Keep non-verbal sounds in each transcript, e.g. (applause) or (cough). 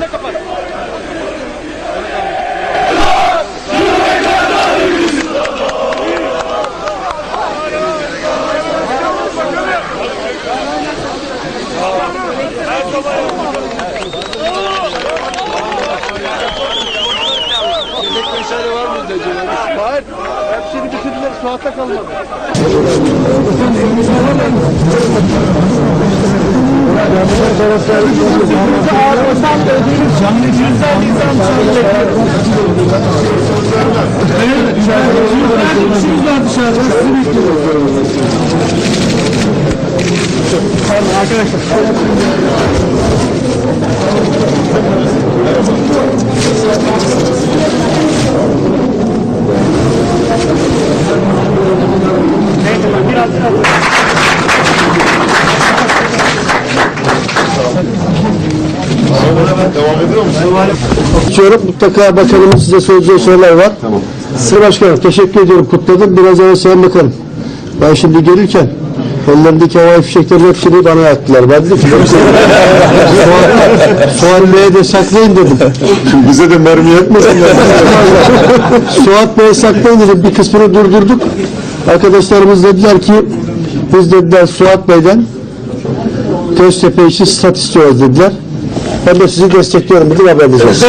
Önüne kapat. Meşale var mı Var. Hepsini bitirdiler. Suat'ta kalmadı. Yüzümüzü ağzımızdan dövdüğünüz yüzler insan çekecekler. Evet, işimiz var dışarıda. Sizi bekliyoruz. Arkadaşlar. Neyse, biraz biraz. Geçiyorum. Mutlaka bakanımın size söyleyeceği sorular var. Tamam. Sayın Başkanım teşekkür ediyorum. Kutladım. Biraz evvel Sayın Bakanım. Ben şimdi gelirken ellerindeki havai fişeklerin hepsini bana attılar. Ben dedim ki Suat, (laughs) Suat Bey'e de saklayın dedim. Bize de mermi yetmesin. (laughs) Suat Bey'e saklayın dedim. Bir kısmını durdurduk. Arkadaşlarımız dediler ki biz dediler Suat Bey'den Göztepe için stat istiyoruz dediler. Ben de sizi destekliyorum. Bugün haberiniz olsun. (laughs)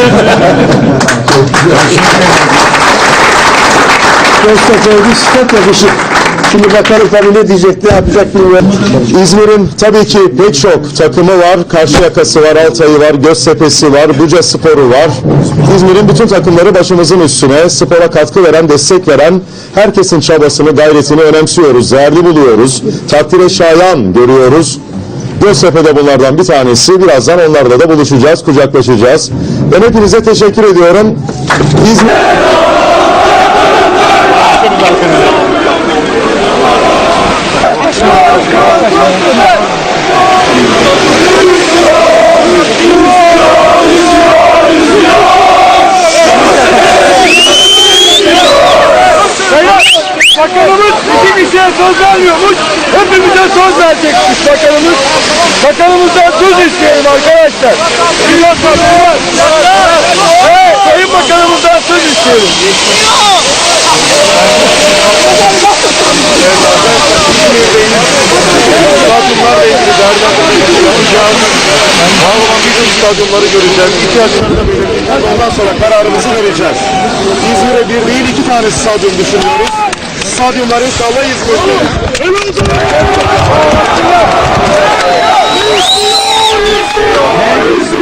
Göztepe'ye bir stat yakışır. Şimdi bakalım tabii ne diyecek, ne yapacak bilmiyorum. İzmir'in tabii ki pek çok takımı var. Karşıyakası var, Altay'ı var, Göztepe'si var, Buca Sporu var. İzmir'in bütün takımları başımızın üstüne. Spora katkı veren, destek veren herkesin çabasını, gayretini önemsiyoruz, değerli buluyoruz. Takdire şayan görüyoruz. Göztepe de bunlardan bir tanesi. Birazdan onlarla da buluşacağız, kucaklaşacağız. Ben hepinize teşekkür ediyorum. İzmir... Bakanımız iki kişiye söz vermiyormuş. Hepimize söz verecekmiş bakanımız. Bakanımızdan söz isteyelim arkadaşlar. Evet, Sayın Bakanımızdan söz isteyelim. Stadyumlarla ilgili değerlendirmeleri yapacağız. Bağlaman bütün stadyumları göreceğiz. İhtiyaçlarını belirleyeceğiz. Ondan sonra kararımızı vereceğiz. İzmir'e bir değil iki tane stadyum düşünüyoruz stadyumları sallayız. Müslüman! Müslüman!